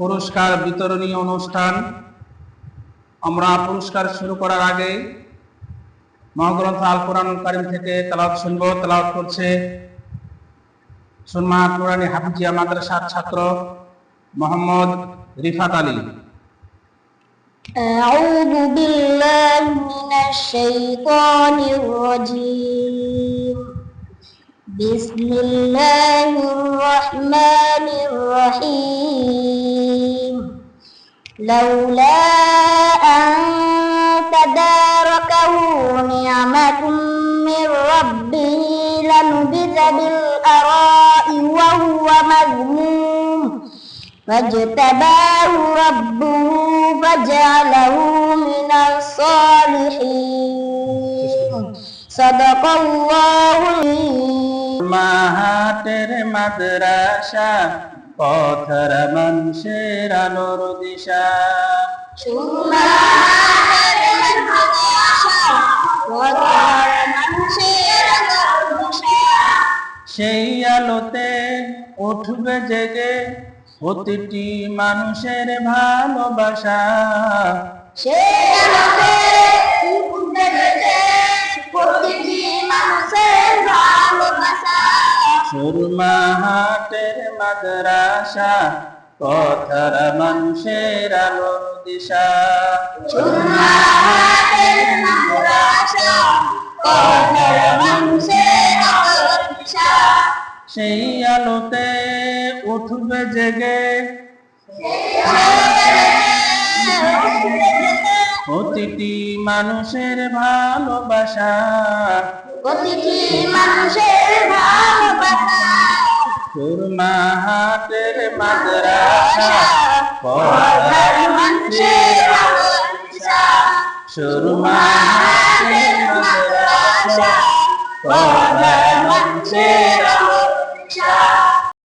পুরস্কার বিতরণী অনুষ্ঠান আমরা পুরস্কার শুরু করার আগে মহাগ্রন্থ আল কোরআন কারিম থেকে তালাওয়াত শুনবো তালাওয়াত করছে সুনমা নুরানি হাফিজিয়া মাদ্রাসার ছাত্র মোহাম্মদ রিফাত আলী أعوذ بالله من الشيطان الرجيم بسم الله الرحمن الرحيم لولا أن تداركه نعمة من ربه لنبذ بالأراء وهو مذموم فاجتباه ربه فجعله من الصالحين صدق الله العظيم মাহাটের মাদ্রাসা পথর মানুষের আলোর দিশা। সেই আলোতে উঠবে জেগে প্রতিটি মানুষের ভালোবাসা। সুরমা হাটের মাদ্রাসা পথর মানুষের আলোর দিশা। সেই আলোতে উঠবে জেগে। প্রতিটি মানুষের ভালোবাসা। প্রতিটি মানুষের ভালোবাসা সুরমা হাতের মাদ্রাসা মানুষের সুরমা হাতের মাদ্রাসা মানুষের ভালোবাসা